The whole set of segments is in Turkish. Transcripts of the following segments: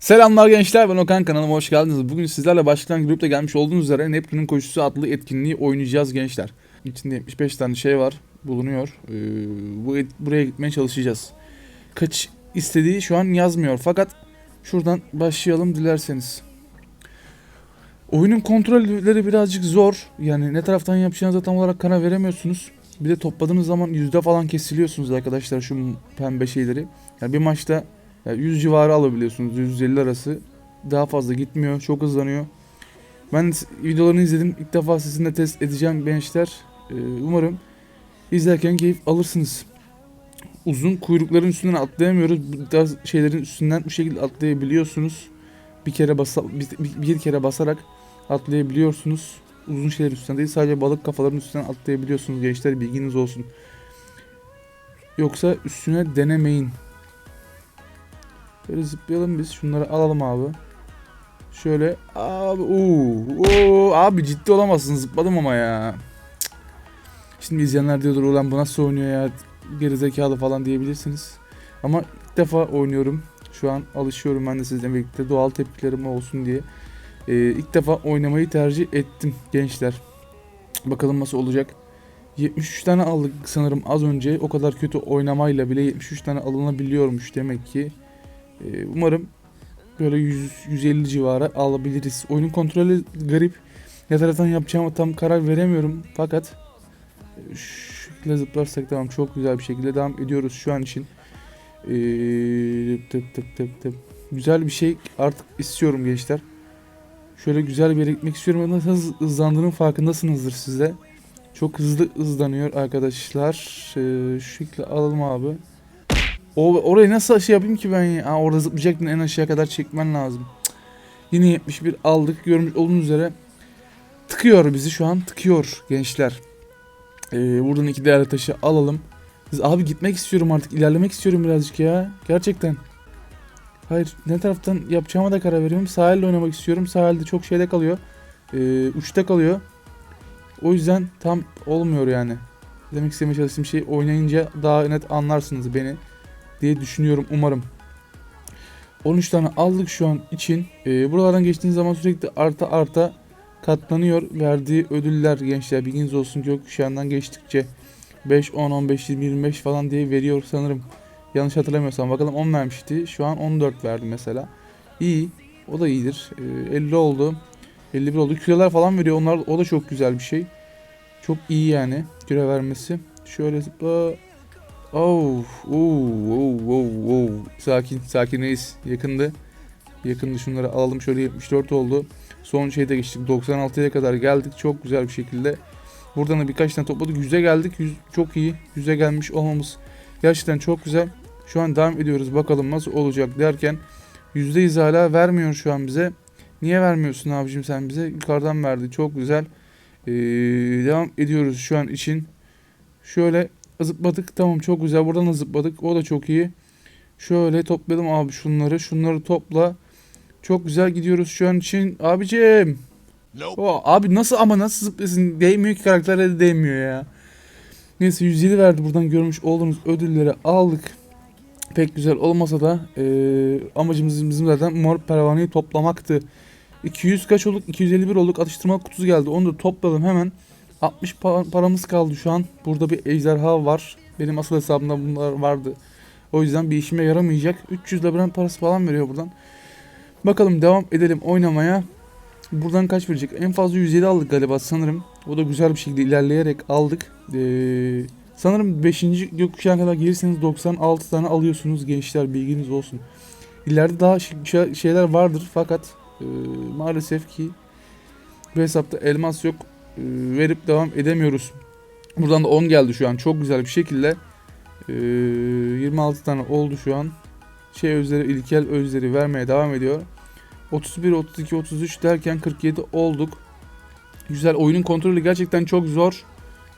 Selamlar gençler ben Okan kanalıma hoş geldiniz. Bugün sizlerle başlayan grupta gelmiş olduğunuz üzere Neptün'ün koşusu adlı etkinliği oynayacağız gençler. İçinde 75 tane şey var bulunuyor. Ee, bu buraya gitmeye çalışacağız. Kaç istediği şu an yazmıyor fakat şuradan başlayalım dilerseniz. Oyunun kontrolleri birazcık zor. Yani ne taraftan yapacağınıza tam olarak karar veremiyorsunuz. Bir de topladığınız zaman yüzde falan kesiliyorsunuz arkadaşlar şu pembe şeyleri. Yani bir maçta yani 100 civarı alabiliyorsunuz. 150 arası. Daha fazla gitmiyor. Çok hızlanıyor. Ben videolarını izledim. İlk defa sizinle test edeceğim gençler. Ee, umarım izlerken keyif alırsınız. Uzun kuyrukların üstünden atlayamıyoruz. Bu şeylerin üstünden bu şekilde atlayabiliyorsunuz. Bir kere basa bir- bir kere basarak atlayabiliyorsunuz. Uzun şeyler üstünden değil sadece balık kafaların üstünden atlayabiliyorsunuz gençler bilginiz olsun. Yoksa üstüne denemeyin. Böyle zıplayalım biz. Şunları alalım abi. Şöyle abi oo, oo, abi ciddi olamazsın zıpladım ama ya. Şimdi izleyenler diyordur ulan bu nasıl oynuyor ya gerizekalı falan diyebilirsiniz. Ama ilk defa oynuyorum. Şu an alışıyorum ben de sizle birlikte doğal tepkilerim olsun diye. Ee, ilk defa oynamayı tercih ettim gençler. Bakalım nasıl olacak. 73 tane aldık sanırım az önce. O kadar kötü oynamayla bile 73 tane alınabiliyormuş demek ki. Ee, umarım böyle 100 150 civarı alabiliriz. Oyunun kontrolü garip. Ne taraftan yapacağımı tam karar veremiyorum. Fakat e, şu şekilde zıplarsak tamam çok güzel bir şekilde devam ediyoruz şu an için. Ee, tık tık tık tık. Güzel bir şey artık istiyorum gençler. Şöyle güzel bir yere gitmek istiyorum. Nasıl hız- hızlandığının farkındasınızdır siz de. Çok hızlı hızlanıyor arkadaşlar. Ee, şu şekilde alalım abi. O orayı nasıl şey yapayım ki ben ya? Orada zıplayacaktın en aşağıya kadar çekmen lazım. Cık. Yine 71 aldık. Görmüş olduğunuz üzere tıkıyor bizi şu an. Tıkıyor gençler. Ee, buradan iki değerli taşı alalım. Biz, abi gitmek istiyorum artık. ilerlemek istiyorum birazcık ya. Gerçekten. Hayır ne taraftan yapacağıma da karar veriyorum. Sahilde oynamak istiyorum. Sahilde çok şeyde kalıyor. Ee, uçta kalıyor. O yüzden tam olmuyor yani. Demek istemeye çalıştığım şey oynayınca daha net anlarsınız beni diye düşünüyorum umarım. 13 tane aldık şu an için. Ee, buralardan geçtiğiniz zaman sürekli arta arta katlanıyor. Verdiği ödüller gençler bilginiz olsun gökkuşağından geçtikçe 5, 10, 15, 20, 25 falan diye veriyor sanırım. Yanlış hatırlamıyorsam bakalım 10 vermişti. Şu an 14 verdi mesela. İyi. O da iyidir. Ee, 50 oldu. 51 oldu. Küreler falan veriyor. Onlar o da çok güzel bir şey. Çok iyi yani küre vermesi. Şöyle zıpla. Oh, oh, oh, oh, oh. Sakin, sakin reis. Yakındı. Yakındı şunları alalım. Şöyle 74 oldu. Son şeyde geçtik. 96'ya kadar geldik. Çok güzel bir şekilde. Buradan da birkaç tane topladık. 100'e geldik. 100 çok iyi. 100'e gelmiş olmamız gerçekten çok güzel. Şu an devam ediyoruz. Bakalım nasıl olacak derken %100 hala vermiyor şu an bize. Niye vermiyorsun abicim sen bize? Yukarıdan verdi. Çok güzel. Ee, devam ediyoruz şu an için. Şöyle zıpladık. Tamam çok güzel. Buradan da zıpladık. O da çok iyi. Şöyle toplayalım abi şunları. Şunları topla. Çok güzel gidiyoruz şu an için. Abicim. O, abi nasıl ama nasıl zıplasın? Değmiyor ki karakterlere de değmiyor ya. Neyse 107 verdi buradan görmüş olduğunuz ödülleri aldık. Pek güzel olmasa da eee, amacımız bizim zaten mor pervaneyi toplamaktı. 200 kaç olduk? 251 olduk. Atıştırmalık kutusu geldi. Onu da topladım hemen. 60 pa- paramız kaldı şu an. Burada bir ejderha var. Benim asıl hesabımda bunlar vardı. O yüzden bir işime yaramayacak. 300 labirent parası falan veriyor buradan. Bakalım devam edelim oynamaya. Buradan kaç verecek? En fazla 107 aldık galiba sanırım. O da güzel bir şekilde ilerleyerek aldık. Ee, sanırım 5. gökkuşağına kadar gelirseniz 96 tane alıyorsunuz gençler bilginiz olsun. İleride daha şey- şey- şeyler vardır fakat e, maalesef ki bu hesapta elmas yok. E, verip devam edemiyoruz. Buradan da 10 geldi şu an çok güzel bir şekilde. E, 26 tane oldu şu an. Şey özleri, ilkel özleri vermeye devam ediyor. 31, 32, 33 derken 47 olduk. Güzel oyunun kontrolü gerçekten çok zor.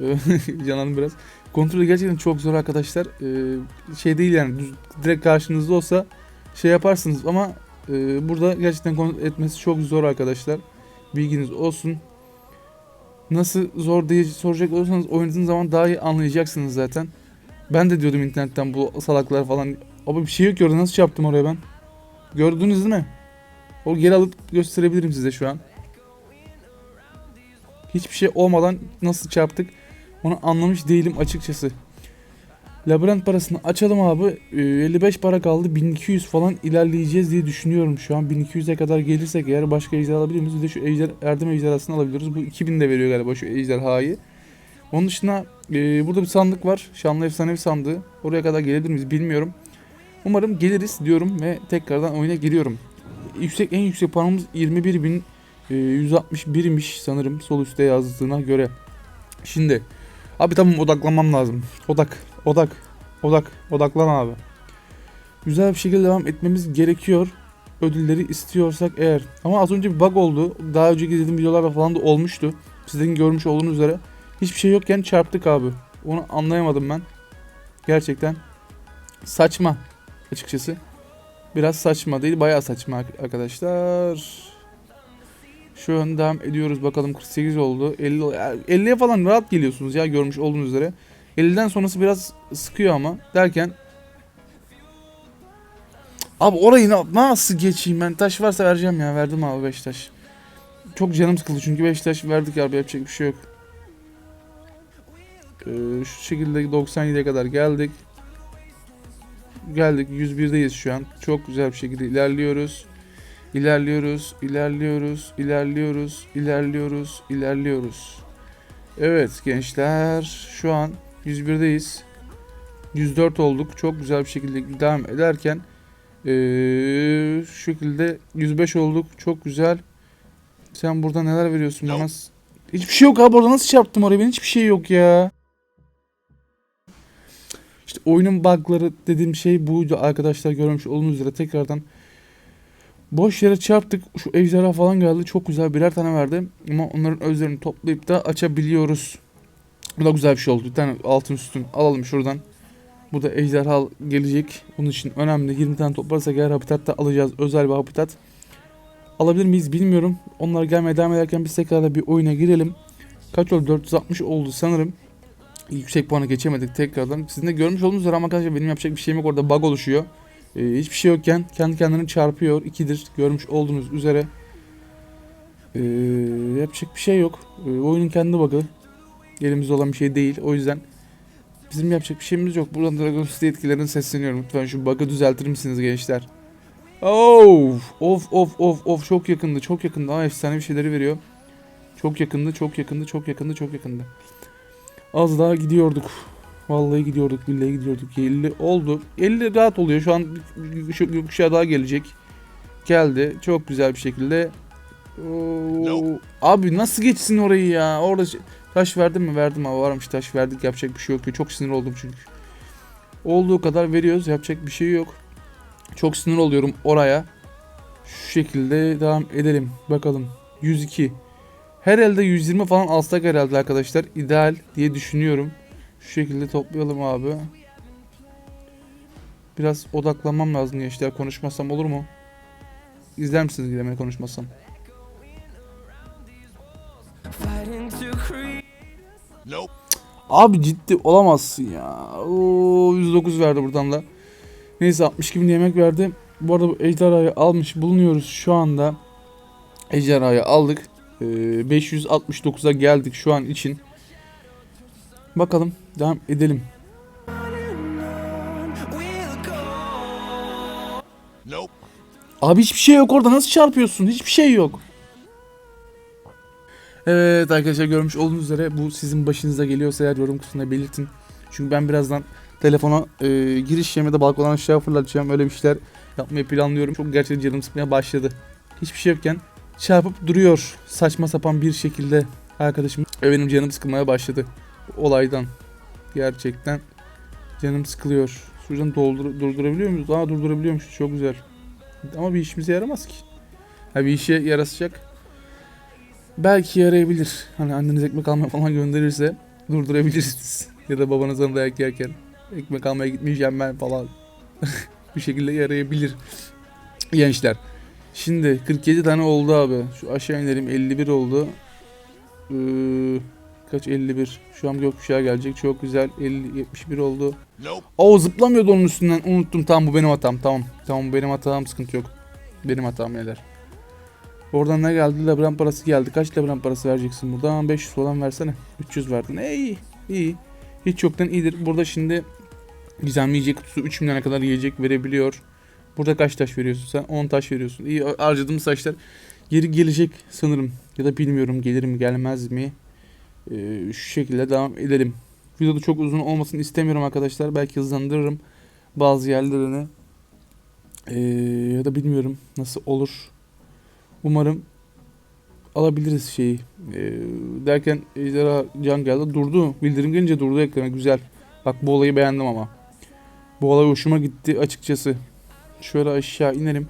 Ee, Cananım biraz. Kontrolü gerçekten çok zor arkadaşlar. Ee, şey değil yani direkt karşınızda olsa şey yaparsınız ama burada gerçekten kontrol etmesi çok zor arkadaşlar. Bilginiz olsun. Nasıl zor diye soracak olursanız oynadığınız zaman daha iyi anlayacaksınız zaten. Ben de diyordum internetten bu salaklar falan. Ama bir şey yok orada nasıl yaptım oraya ben? Gördünüz değil mi? O geri alıp gösterebilirim size şu an. Hiçbir şey olmadan nasıl çarptık onu anlamış değilim açıkçası. Labirent parasını açalım abi. Ee, 55 para kaldı. 1200 falan ilerleyeceğiz diye düşünüyorum şu an. 1200'e kadar gelirsek eğer başka ejder alabilir miyiz? Bir de şu ejder, Erdem ejderhasını alabiliyoruz. Bu 2000 de veriyor galiba şu ejderhayı. Onun dışında e, burada bir sandık var. Şanlı efsanevi sandığı. Oraya kadar gelebilir miyiz bilmiyorum. Umarım geliriz diyorum ve tekrardan oyuna giriyorum. Yüksek en yüksek paramız 21.161'miş sanırım sol üstte yazdığına göre. Şimdi abi tamam odaklanmam lazım. Odak, odak, odak, odaklan abi. Güzel bir şekilde devam etmemiz gerekiyor. Ödülleri istiyorsak eğer. Ama az önce bir bug oldu. Daha önce izlediğim videolarda falan da olmuştu. Sizin görmüş olduğunuz üzere. Hiçbir şey yokken çarptık abi. Onu anlayamadım ben. Gerçekten saçma açıkçası. Biraz saçma değil, bayağı saçma arkadaşlar. Şu an devam ediyoruz bakalım 48 oldu. 50 ya 50'ye falan rahat geliyorsunuz ya görmüş olduğunuz üzere. 50'den sonrası biraz sıkıyor ama derken Abi orayı na- nasıl geçeyim ben? Taş varsa vereceğim ya. Verdim abi 5 taş. Çok canım sıkıldı çünkü 5 taş verdik abi yapacak bir şey yok. Ee, şu şekilde 97'ye kadar geldik. Geldik 101'deyiz şu an. Çok güzel bir şekilde ilerliyoruz. İlerliyoruz, ilerliyoruz, ilerliyoruz, ilerliyoruz, ilerliyoruz. Evet gençler şu an 101'deyiz. 104 olduk. Çok güzel bir şekilde devam ederken ee, şu şekilde 105 olduk. Çok güzel. Sen burada neler veriyorsun bana? Hiçbir şey yok abi orada nasıl çarptım oraya? Benim hiçbir şey yok ya. İşte oyunun bug'ları dediğim şey buydu arkadaşlar görmüş olduğunuz üzere tekrardan boş yere çarptık. Şu ejderha falan geldi. Çok güzel birer tane verdi. Ama onların özlerini toplayıp da açabiliyoruz. Bu da güzel bir şey oldu. Bir tane altın üstün alalım şuradan. Bu da ejderha gelecek. Bunun için önemli. 20 tane toplarsak eğer habitatta alacağız. Özel bir habitat. Alabilir miyiz bilmiyorum. Onlar gelmeye devam ederken biz tekrar bir oyuna girelim. Kaç oldu? 460 oldu sanırım. Yüksek puanı geçemedik tekrardan. Sizin de görmüş olduğunuz üzere ama arkadaşlar benim yapacak bir şeyim yok. Orada bug oluşuyor. Ee, hiçbir şey yokken kendi kendini çarpıyor. 2'dir görmüş olduğunuz üzere. Ee, yapacak bir şey yok. Ee, oyunun kendi bug'ı. Elimizde olan bir şey değil. O yüzden bizim yapacak bir şeyimiz yok. Buradan Dragon City etkilerine sesleniyorum. Lütfen şu bug'ı düzeltir misiniz gençler? Of of of of of çok yakındı çok yakındı. Aa efsane bir şeyleri veriyor. Çok yakındı çok yakındı çok yakındı çok yakındı. Az daha gidiyorduk. Vallahi gidiyorduk billahi gidiyorduk. 50 oldu. 50 rahat oluyor. Şu an şu gökkuşağı daha gelecek. Geldi. Çok güzel bir şekilde. Oo. Abi nasıl geçsin orayı ya? Orada şey- taş verdim mi? Verdim abi. Varmış taş verdik. Yapacak bir şey yok. Çok sinir oldum çünkü. Olduğu kadar veriyoruz. Yapacak bir şey yok. Çok sinir oluyorum oraya. Şu şekilde devam edelim. Bakalım. 102. Her elde 120 falan alsak herhalde arkadaşlar. İdeal diye düşünüyorum. Şu şekilde toplayalım abi. Biraz odaklanmam lazım gençler. Konuşmasam olur mu? İzler misiniz gidemeye konuşmasam? Nope. Abi ciddi olamazsın ya. Oo, 109 verdi buradan da. Neyse 62 bin yemek verdi. Bu arada bu ejderhayı almış bulunuyoruz şu anda. Ejderhayı aldık. Ee, 569'a geldik şu an için. Bakalım devam edelim. Nope. Abi hiçbir şey yok orada nasıl çarpıyorsun? Hiçbir şey yok. Evet arkadaşlar görmüş olduğunuz üzere bu sizin başınıza geliyorsa eğer yorum kısmında belirtin. Çünkü ben birazdan telefona e, giriş ya da balkondan aşağı fırlatacağım. Öyle bir şeyler yapmayı planlıyorum. Çok gerçekten canım sıkmaya başladı. Hiçbir şey yokken çarpıp duruyor saçma sapan bir şekilde arkadaşım. Ve benim canım sıkılmaya başladı. Olaydan. Gerçekten canım sıkılıyor. Şuradan doldur durdurabiliyor muyuz? Aa durdurabiliyormuş. Çok güzel. Ama bir işimize yaramaz ki. Ha bir işe yarasacak. Belki yarayabilir. Hani anneniz ekmek almaya falan gönderirse durdurabilirsiniz. ya da babanızdan dayak yerken ekmek almaya gitmeyeceğim ben falan. bir şekilde yarayabilir. Gençler. Şimdi 47 tane oldu abi. Şu aşağı inelim 51 oldu. Ee, kaç 51. Şu an gökkuşağı gelecek. Çok güzel. 50 71 oldu. Nope. Oo zıplamıyordu onun üstünden. Unuttum. Tamam bu benim hatam. Tamam. Tamam bu benim hatam. Sıkıntı yok. Benim hatam beyler. Oradan ne geldi? Labirent parası geldi. Kaç labirent parası vereceksin buradan? 500 falan versene. 300 verdin. E, iyi. Hiç yoktan iyidir. Burada şimdi gizemli yiyecek kutusu 3 milyona kadar yiyecek verebiliyor. Burada kaç taş veriyorsun sen? 10 taş veriyorsun. İyi harcadığımız taşlar geri gelecek sanırım. Ya da bilmiyorum gelir mi gelmez mi? Ee, şu şekilde devam edelim. Videoda çok uzun olmasını istemiyorum arkadaşlar. Belki hızlandırırım bazı yerlerini. Ee, ya da bilmiyorum nasıl olur. Umarım alabiliriz şeyi. Ee, derken Ejderha Can geldi. Durdu. Bildirim gelince durdu ekrana. Güzel. Bak bu olayı beğendim ama. Bu olay hoşuma gitti açıkçası. Şöyle aşağı inelim.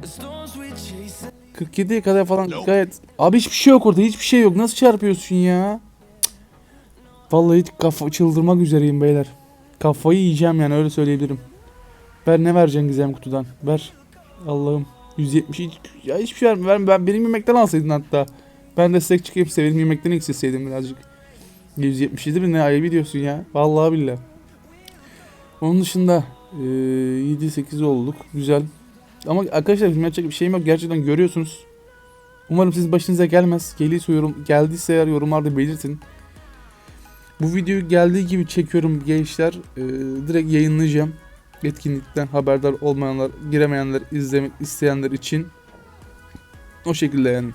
The storms we chase 47'ye kadar falan gayet... Abi hiçbir şey yok orada. Hiçbir şey yok. Nasıl çarpıyorsun ya? Cık. Vallahi kafa çıldırmak üzereyim beyler. Kafayı yiyeceğim yani öyle söyleyebilirim. Ver ne vereceksin gizem kutudan? Ver. Allah'ım. 170 hiç, ya hiçbir şey verme. Ben, ben benim yemekten alsaydın hatta. Ben destek çıkayım size benim yemekten eksilseydim birazcık. 177 bin ne ayıp diyorsun ya. Vallahi billahi. Onun dışında eee 7-8 olduk. Güzel. Ama arkadaşlar bizim yapacak bir şeyim yok. Gerçekten görüyorsunuz. Umarım sizin başınıza gelmez. Geliyse yorum, geldiyse eğer yorumlarda belirtin. Bu videoyu geldiği gibi çekiyorum gençler. Ee, direkt yayınlayacağım. Etkinlikten haberdar olmayanlar, giremeyenler, izlemek isteyenler için. O şekilde yani.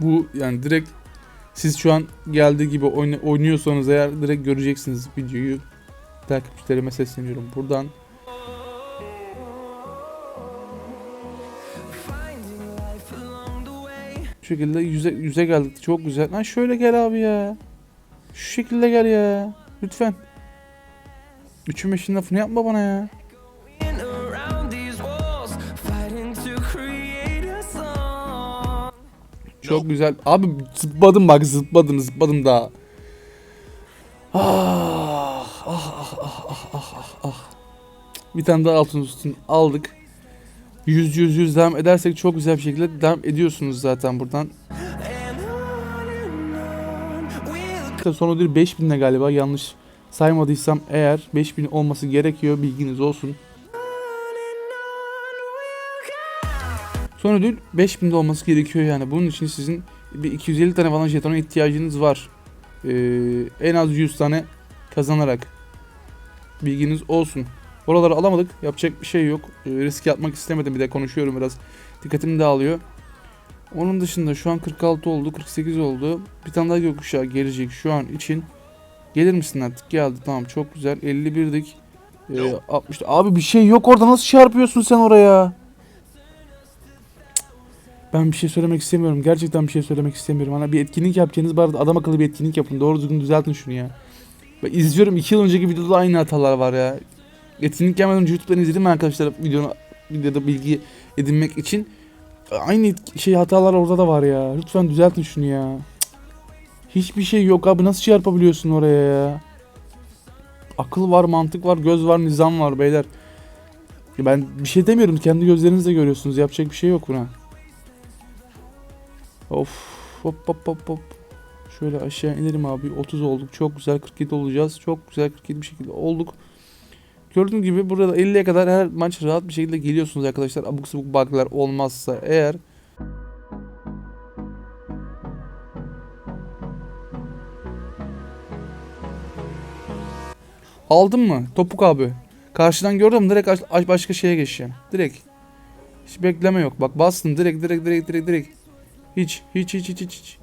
Bu yani direkt siz şu an geldiği gibi oynuyorsanız eğer direkt göreceksiniz videoyu. Takipçilerime sesleniyorum buradan. Şu şekilde yüze, yüze geldik. Çok güzel. Lan şöyle gel abi ya. Şu şekilde gel ya. Lütfen. Üçün beşin lafını yapma bana ya. Çok güzel. Abi zıpladım bak zıpladım zıpladım daha. Ah, ah, ah, ah, ah, ah, ah, ah. Bir tane daha altın üstün aldık. 100 100 100 devam edersek çok güzel bir şekilde devam ediyorsunuz zaten buradan. And on and on we'll Son ödül 5000'de galiba yanlış saymadıysam eğer 5000 olması gerekiyor bilginiz olsun. Son ödül 5000'de olması gerekiyor yani. Bunun için sizin bir 250 tane falan jetona ihtiyacınız var. Ee, en az 100 tane kazanarak. Bilginiz olsun. Oraları alamadık. Yapacak bir şey yok. Ee, risk yapmak istemedim. Bir de konuşuyorum biraz. Dikkatimi dağılıyor. Onun dışında şu an 46 oldu. 48 oldu. Bir tane daha gökkuşağı gelecek şu an için. Gelir misin artık? Geldi tamam çok güzel. 51'dik. Ee, 60. Abi bir şey yok orada nasıl çarpıyorsun sen oraya? Ben bir şey söylemek istemiyorum. Gerçekten bir şey söylemek istemiyorum. Hani bir etkinlik yapacağınız bari adam akıllı bir etkinlik yapın. Doğru düzgün düzeltin şunu ya. Ben izliyorum 2 yıl önceki videoda da aynı hatalar var ya. Etkinlik gelmeden önce YouTube'dan izledim ben arkadaşlar videonu videoda bilgi edinmek için. Aynı şey hatalar orada da var ya. Lütfen düzeltin şunu ya. Hiçbir şey yok abi nasıl çarpabiliyorsun oraya ya? Akıl var, mantık var, göz var, nizam var beyler. Ben bir şey demiyorum. Kendi gözlerinizle görüyorsunuz. Yapacak bir şey yok buna. Of. Hop hop hop hop. Şöyle aşağı inelim abi. 30 olduk. Çok güzel 47 olacağız. Çok güzel 47 bir şekilde olduk. Gördüğünüz gibi burada 50'ye kadar her maç rahat bir şekilde geliyorsunuz arkadaşlar. Abuk sabuk bug'lar olmazsa eğer. Aldın mı? Topuk abi. Karşıdan gördüm direkt aş- aş- başka şeye geçeceğim. Direkt. Hiç bekleme yok. Bak bastım direkt direkt direkt direkt direkt. Hiç hiç hiç hiç hiç. Hiç,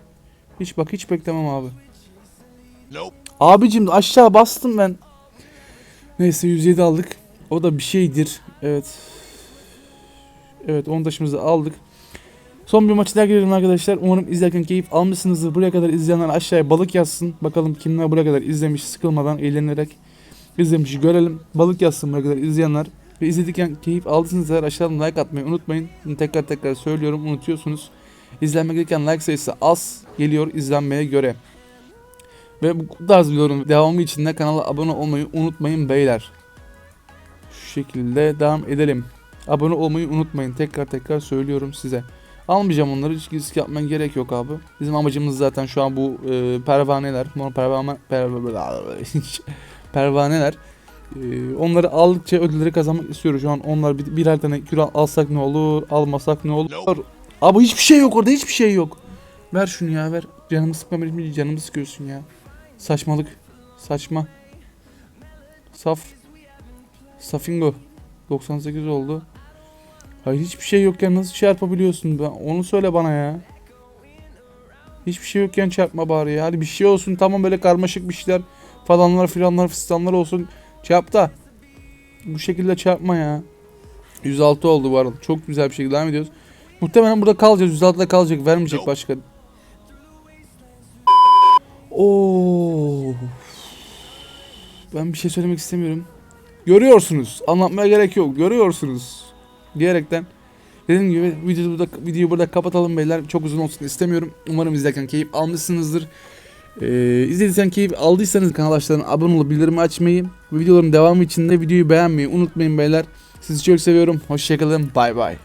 hiç bak hiç beklemem abi. Abicim aşağı bastım ben. Neyse 107 aldık. O da bir şeydir. Evet. Evet 10 taşımızı aldık. Son bir maçı daha girelim arkadaşlar. Umarım izlerken keyif almışsınızdır. Buraya kadar izleyenler aşağıya balık yazsın. Bakalım kimler buraya kadar izlemiş sıkılmadan eğlenerek izlemiş görelim. Balık yazsın buraya kadar izleyenler. Ve izledikten keyif aldıysanız eğer aşağıdan like atmayı unutmayın. Bunu tekrar tekrar söylüyorum unutuyorsunuz. İzlenmek gereken like sayısı az geliyor izlenmeye göre. Ve bu tarz videoların devamı için de kanala abone olmayı unutmayın beyler. Şu şekilde devam edelim. Abone olmayı unutmayın. Tekrar tekrar söylüyorum size. Almayacağım onları. Hiç risk yapmaya gerek yok abi. Bizim amacımız zaten şu an bu e, pervaneler. Pervane, pervane, pervaneler. Ee, onları aldıkça ödülleri kazanmak istiyoruz şu an. Onlar bir, birer tane kür al- alsak ne olur, almasak ne olur. Abi hiçbir şey yok orada hiçbir şey yok. Ver şunu ya ver. Canımı sıkma benim canımı sıkıyorsun ya. Saçmalık. Saçma. Saf. Safingo. 98 oldu. Hayır hiçbir şey yokken nasıl çarpabiliyorsun? Ben, onu söyle bana ya. Hiçbir şey yokken çarpma bari ya. Hadi bir şey olsun tamam böyle karmaşık bir şeyler falanlar filanlar fistanlar olsun. Çarp da. Bu şekilde çarpma ya. 106 oldu bu arada. Çok güzel bir şekilde devam ediyoruz. Muhtemelen burada kalacağız. 106'da kalacak. Vermeyecek başka. Oo. Ben bir şey söylemek istemiyorum. Görüyorsunuz. Anlatmaya gerek yok. Görüyorsunuz. Diyerekten dediğim gibi videoyu burada, videoyu burada kapatalım beyler. Çok uzun olsun istemiyorum. Umarım izlerken keyif almışsınızdır. Ee, izlediysen keyif aldıysanız kanal açlarına abone olup bildirimi açmayı videoların devamı için de videoyu beğenmeyi unutmayın beyler. Sizi çok seviyorum. Hoşçakalın. Bay bay.